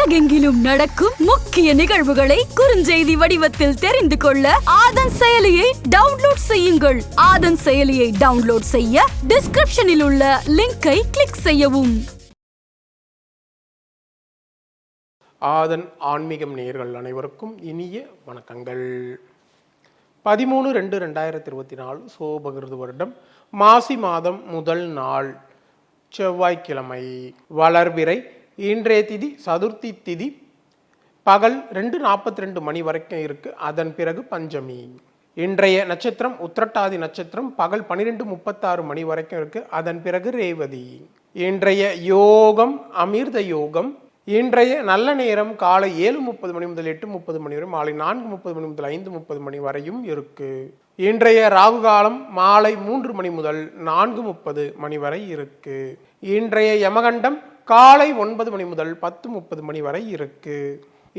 உலகெங்கிலும் நடக்கும் முக்கிய நிகழ்வுகளை குறுஞ்செய்தி வடிவத்தில் தெரிந்து கொள்ள ஆதன் செயலியை டவுன்லோட் செய்யுங்கள். ஆதன் செயலியை டவுன்லோட் செய்ய டிஸ்கிரிப்ஷனில் உள்ள லிங்கை கிளிக் செய்யவும். ஆதன் ஆன்மீகம் நேர்கள் அனைவருக்கும் இனிய வணக்கங்கள். பதிமூணு ரெண்டு ரெண்டாயிரத்தி இருபத்தி நாலு சோபகிருது வருடம் மாசி மாதம் முதல் நாள் செவ்வாய்க்கிழமை. வளர்பிறை இன்றைய திதி சதுர்த்தி திதி பகல் ரெண்டு நாற்பத்தி ரெண்டு மணி வரைக்கும் இருக்கு. அதன் பிறகு பஞ்சமி. இன்றைய நட்சத்திரம் உத்திரட்டாதி நட்சத்திரம் பகல் பன்னிரெண்டு முப்பத்தாறு மணி வரைக்கும் இருக்கு. அதன் பிறகு ரேவதி. இன்றைய யோகம் அமிர்த யோகம். இன்றைய நல்ல நேரம் காலை ஏழு முப்பது மணி முதல் எட்டு முப்பது மணி வரை மாலை நான்கு முப்பது மணி முதல் ஐந்து முப்பது மணி வரையும் இருக்கு. இன்றைய ராகு காலம் மாலை மூன்று மணி முதல் நான்கு முப்பது மணி வரை இருக்கு. இன்றைய யமகண்டம் காலை ஒன்பது மணி முதல் பத்து முப்பது மணி வரை இருக்கு.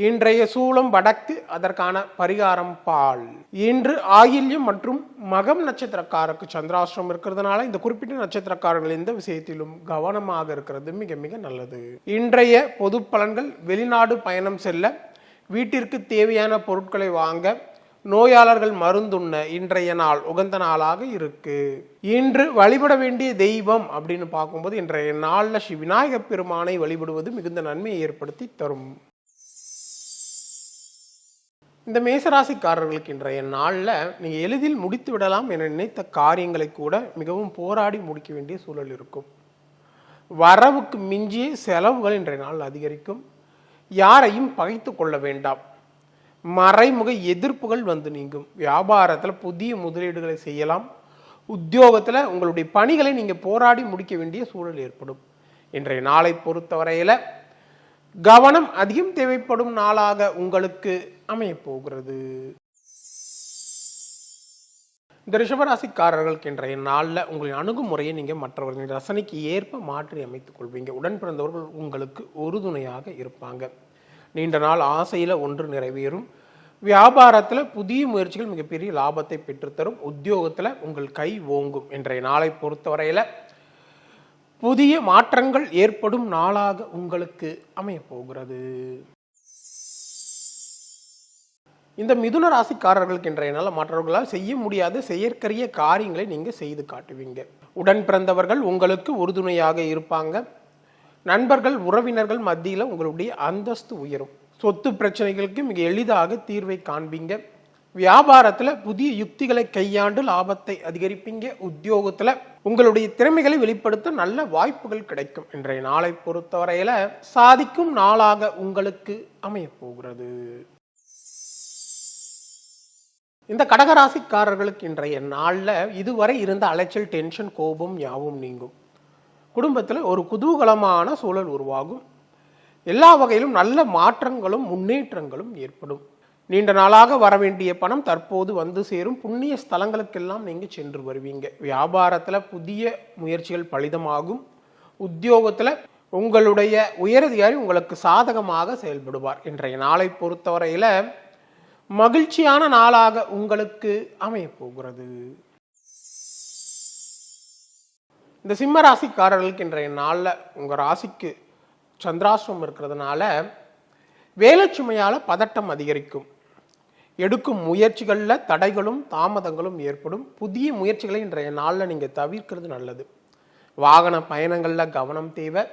இன்றைய சூலம் வடக்கு அதற்கான பரிகாரம் பால். இன்று ஆயில்யம் மற்றும் மகம் நட்சத்திரக்காரருக்கு சந்திராஷ்டிரம் இருக்கிறதுனால இந்த குறிப்பிட்ட நட்சத்திரக்காரர்கள் எந்த விஷயத்திலும் கவனமாக இருக்கிறது மிக மிக நல்லது. இன்றைய பொது பலன்கள் வெளிநாடு பயணம் செல்ல வீட்டிற்கு தேவையான பொருட்களை வாங்க நோயாளர்கள் மருந்துண்ண இன்றைய நாள் உகந்த நாளாக இருக்கு. இன்று வழிபட வேண்டிய தெய்வம் அப்படின்னு பார்க்கும்போது இன்றைய நாளில் ஸ்ரீ விநாயகப் பெருமானை வழிபடுவது மிகுந்த நன்மையை ஏற்படுத்தி தரும். இந்த மேசராசிக்காரர்களுக்கு இன்றைய நாளில் நீங்கள் எளிதில் முடித்து விடலாம் என நினைத்த காரியங்களை கூட மிகவும் போராடி முடிக்க வேண்டிய சூழல் இருக்கும். வரவுக்கு மிஞ்சிய செலவுகள் இன்றைய நாள் அதிகரிக்கும். யாரையும் பகைத்து கொள்ள வேண்டாம். மறைமுக எதிர்ப்புகள் வந்து நீங்கும். வியாபாரத்தில் புதிய முதலீடுகளை செய்யலாம். உத்தியோகத்தில் உங்களுடைய பணிகளை நீங்கள் போராடி முடிக்க வேண்டிய சூழல் ஏற்படும். இன்றைய நாளை பொறுத்தவரையில் கவனம் அதிகம் தேவைப்படும் நாளாக உங்களுக்கு அமையப்போகிறது இந்த ரிஷபராசிக்காரர்களுக்கு இன்றைய நாளில் உங்களின் அணுகுமுறையை நீங்கள் மற்றவர்களின் ரசனைக்கு ஏற்ப மாற்றி அமைத்துக் கொள்வீங்க. உடன் பிறந்தவர்கள் உங்களுக்கு உறுதுணையாக இருப்பாங்க. நீண்ட நாள் ஆசையில் ஒன்று நிறைவேறும். வியாபாரத்தில் புதிய முயற்சிகள் மிகப்பெரிய லாபத்தை பெற்றுத்தரும். உத்தியோகத்தில் உங்கள் கை ஓங்கும். இன்றைய நாளை பொறுத்தவரையில் புதிய மாற்றங்கள் ஏற்படும் நாளாக உங்களுக்கு அமையப்போகிறது இந்த மிதுன ராசிக்காரர்களுக்கு இன்றைய நாள் மற்றவர்களால் செய்ய முடியாத செயற்கரிய காரியங்களை நீங்கள் செய்து காட்டுவீங்க. உடன் பிறந்தவர்கள் உங்களுக்கு உறுதுணையாக இருப்பாங்க. நண்பர்கள் உறவினர்கள் மத்தியில் உங்களுடைய அந்தஸ்து உயரும். சொத்து பிரச்சனைகளுக்கு மிக எளிதாக தீர்வை காண்பீங்க. வியாபாரத்தில் புதிய யுக்திகளை கையாண்டு லாபத்தை அதிகரிப்பீங்க. உத்தியோகத்தில் உங்களுடைய திறமைகளை வெளிப்படுத்த நல்ல வாய்ப்புகள் கிடைக்கும். இன்றைய நாளை பொறுத்தவரையில சாதிக்கும் நாளாக உங்களுக்கு அமையப்போகிறது இந்த கடகராசிக்காரர்களுக்கு இன்றைய நாளில் இதுவரை இருந்த அலைச்சல் டென்ஷன் கோபம் யாவும் நீங்கும். குடும்பத்தில் ஒரு குதூகலமான சூழல் உருவாகும். எல்லா வகையிலும் நல்ல மாற்றங்களும் முன்னேற்றங்களும் ஏற்படும். நீண்ட நாளாக வர வேண்டிய பணம் தற்போது வந்து சேரும். புண்ணிய ஸ்தலங்களுக்கெல்லாம் நீங்கள் சென்று வருவீங்க. வியாபாரத்தில் புதிய முயற்சிகள் பலிதமாகும். உத்தியோகத்தில் உங்களுடைய உயரதிகாரி உங்களுக்கு சாதகமாக செயல்படுவார். இன்றைய நாளை பொறுத்தவரையில் மகிழ்ச்சியான நாளாக உங்களுக்கு அமையப் போகிறது. இந்த சிம்ம ராசிக்காரர்களுக்கு இன்றைய நாளில் உங்கள் ராசிக்கு சந்திராசிரமம் இருக்கிறதுனால வேலை சுமையால் பதட்டம் அதிகரிக்கும். எடுக்கும் முயற்சிகளில் தடைகளும் தாமதங்களும் ஏற்படும். புதிய முயற்சிகளை இன்றைய நாளில் நீங்கள் தவிர்க்கிறது நல்லது. வாகன பயணங்களில் கவனம் தேவை.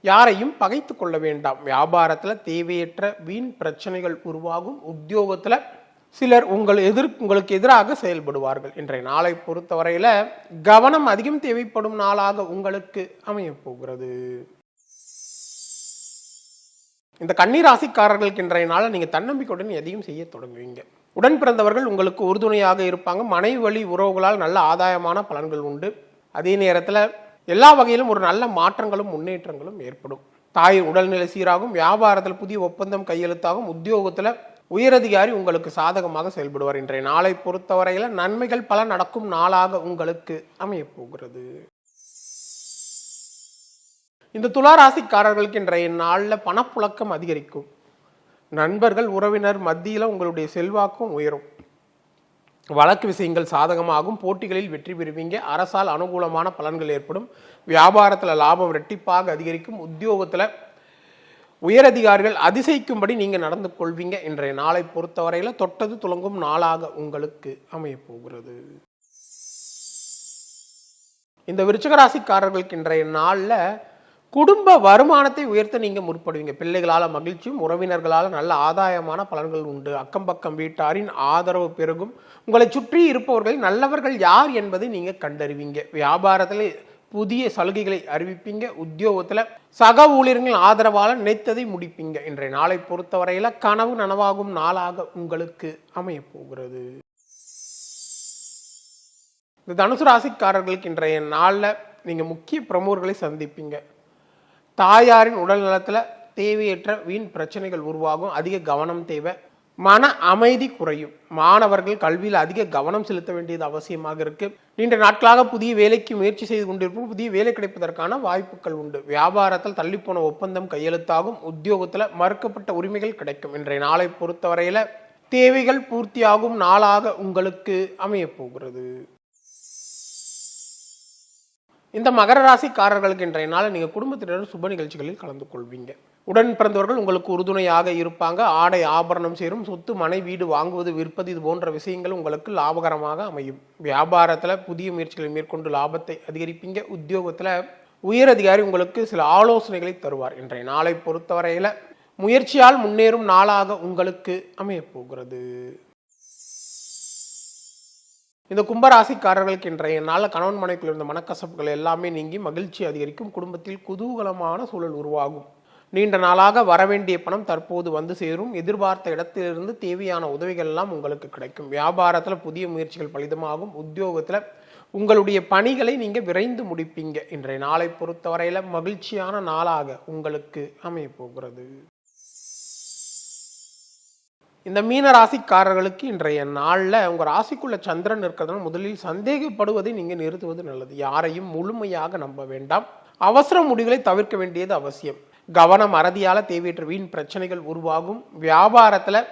யாரையும் பகைத்து கொள்ள வேண்டாம். வியாபாரத்தில் தேவையற்ற வீண் பிரச்சனைகள் உருவாகும். உத்தியோகத்தில் சிலர் உங்கள் எதிர் உங்களுக்கு எதிராக செயல்படுவார்கள். இன்றைய நாளை பொறுத்தவரையில் கவனம் அதிகம் தேவைப்படும் நாளாக உங்களுக்கு அமையப்போகிறது இந்த இந்த ராசிக்காரர்களுக்கு இன்றைய நாளில் நீங்கள் தன்னம்பிக்கையுடன் எதையும் செய்ய தொடங்குவீங்க. உடன் பிறந்தவர்கள் உங்களுக்கு உறுதுணையாக இருப்பாங்க. மனைவி வழி உறவுகளால் நல்ல ஆதாயமான பலன்கள் உண்டு. அதே நேரத்தில் எல்லா வகையிலும் ஒரு நல்ல மாற்றங்களும் முன்னேற்றங்களும் ஏற்படும். தாய் உடல்நிலை சீராகும். வியாபாரத்தில் புதிய ஒப்பந்தம் கையெழுத்தாகும். உத்தியோகத்தில் உயரதிகாரி உங்களுக்கு சாதகமாக செயல்படுவார். இன்றைய நாளை பொறுத்தவரையில் நன்மைகள் பல நடக்கும் நாளாக உங்களுக்கு அமையப்போகிறது இந்த துளாராசிக்காரர்களுக்கு இன்றைய நாளில் பணப்புழக்கம் அதிகரிக்கும். நண்பர்கள் உறவினர் மத்தியில் உங்களுடைய செல்வாக்கும் உயரும். வழக்கு விஷயங்கள் சாதகமாகும். போட்டிகளில் வெற்றி பெறுவீங்க. அரசால் அனுகூலமான பலன்கள் ஏற்படும். வியாபாரத்தில் லாபம் ரெட்டிப்பாக அதிகரிக்கும். உத்தியோகத்தில் உயரதிகாரிகள் அதிசயிக்கும்படி நீங்கள் நடந்து கொள்வீங்க. இன்றைய நாளை பொறுத்தவரையில் தொட்டது துளங்கும் நாளாக உங்களுக்கு அமையப்போகிறது. இந்த விருச்சகராசிக்காரர்களுக்கு இன்றைய நாளில் குடும்ப வருமானத்தை உயர்த்த நீங்கள் முற்படுவீங்க. பிள்ளைகளால் மகிழ்ச்சியும் உறவினர்களால் நல்ல ஆதாயமான பலன்கள் உண்டு. அக்கம் பக்கம் வீட்டாரின் ஆதரவு பெருகும். உங்களை சுற்றி இருப்பவர்கள் நல்லவர்கள் யார் என்பதை நீங்கள் கண்டறிவீங்க. வியாபாரத்தில் புதிய சலுகைகளை அறிவிப்பீங்க. உத்தியோகத்தில் சக ஊழியர்கள் ஆதரவால் நினைத்ததை முடிப்பீங்க. இன்றைய நாளை பொறுத்தவரையில் கனவு நனவாகும் நாளாக உங்களுக்கு அமையப்போகிறது இந்த தனுசு ராசிக்காரர்களுக்கு இன்றைய நாளில் நீங்கள் முக்கிய பிரமுகர்களை சந்திப்பீங்க. தாயாரின் உடல் நலத்தில் தேவையற்ற வீண் பிரச்சனைகள் உருவாகும். அதிக கவனம் தேவை. மன அமைதி குறையும். மாணவர்கள் கல்வியில் அதிக கவனம் செலுத்த வேண்டியது அவசியமாக இருக்கு. நீண்ட நாட்களாக புதிய வேலைக்கு முயற்சி செய்து கொண்டிருப்போம் புதிய வேலை கிடைப்பதற்கான வாய்ப்புகள் உண்டு. வியாபாரத்தில் தள்ளிப்போன ஒப்பந்தம் கையெழுத்தாகும். உத்தியோகத்தில் மறுக்கப்பட்ட உரிமைகள் கிடைக்கும். இன்றைய நாளை பொறுத்தவரையில தேவைகள் பூர்த்தியாகும் நாளாக உங்களுக்கு அமையப் போகிறது. இந்த மகர ராசிக்காரர்களுக்கு இன்றைய நாள் நீங்கள் குடும்பத்தினர் சுப நிகழ்ச்சிகளில் கலந்து கொள்வீங்க. உடன் பிறந்தவர்கள் உங்களுக்கு உறுதுணையாக இருப்பாங்க. ஆடை ஆபரணம் சேரும். சொத்து மனை வீடு வாங்குவது விற்பது இது போன்ற விஷயங்கள் உங்களுக்கு லாபகரமாக அமையும். வியாபாரத்தில் புதிய முயற்சிகளை மேற்கொண்டு லாபத்தை அதிகரிப்பீங்க. உத்தியோகத்தில் உயர் அதிகாரி உங்களுக்கு சில ஆலோசனைகளை தருவார். இன்றைய நாளை பொறுத்தவரையில் முயற்சியால் முன்னேறும் நாளாக உங்களுக்கு அமையப் போகிறது. இந்த கும்பராசிக்காரர்களுக்கு இன்றைய நாளில் கணவன் மனைக்குள் இருந்த மனக்கசப்புகள் எல்லாமே நீங்கி மகிழ்ச்சி அதிகரிக்கும். குடும்பத்தில் குதூகலமான சூழல் உருவாகும். நீண்ட நாளாக வரவேண்டிய பணம் தற்போது வந்து சேரும். எதிர்பார்த்த இடத்திலிருந்து தேவையான உதவிகள் எல்லாம் உங்களுக்கு கிடைக்கும். வியாபாரத்தில் புதிய முயற்சிகள் பலிதமாகும். உத்தியோகத்தில் உங்களுடைய பணிகளை நீங்கள் விரைந்து முடிப்பீங்க. இன்றைய நாளை பொறுத்தவரையில் மகிழ்ச்சியான நாளாக உங்களுக்கு அமைய போகிறது. இந்த மீன ராசிக்காரர்களுக்கு இன்றைய நாளில் உங்கள் ராசிக்குள்ள சந்திரன் இருக்கிறதுனால முதலில் சந்தேகப்படுவதை நீங்கள் நிறுத்துவது நல்லது. யாரையும் முழுமையாக நம்ப வேண்டாம். அவசர முடிவுகளை தவிர்க்க வேண்டியது அவசியம். கவனம் அறதியால் தேவையற்ற வீண் பிரச்சனைகள் உருவாகும். வியாபாரத்தில்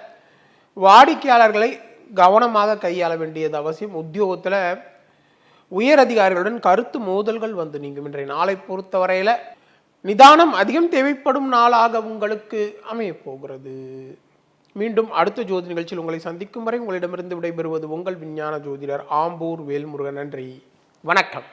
வாடிக்கையாளர்களை கவனமாக கையாள வேண்டியது அவசியம். உத்தியோகத்தில் உயர் அதிகாரிகளுடன் கருத்து மோதல்கள் வந்து நீங்கும். இன்றைய நாளை பொறுத்தவரையில் நிதானம் அதிகம் தேவைப்படும் நாளாக உங்களுக்கு அமையப் போகிறது. மீண்டும் அடுத்த ஜோதி நிகழ்ச்சியில் உங்களை சந்திக்கும் வரை உங்களிடமிருந்து விடைபெறுவது உங்கள் விஞ்ஞான ஜோதிடர் ஆம்பூர் வேல்முருகன். நன்றி. வணக்கம்.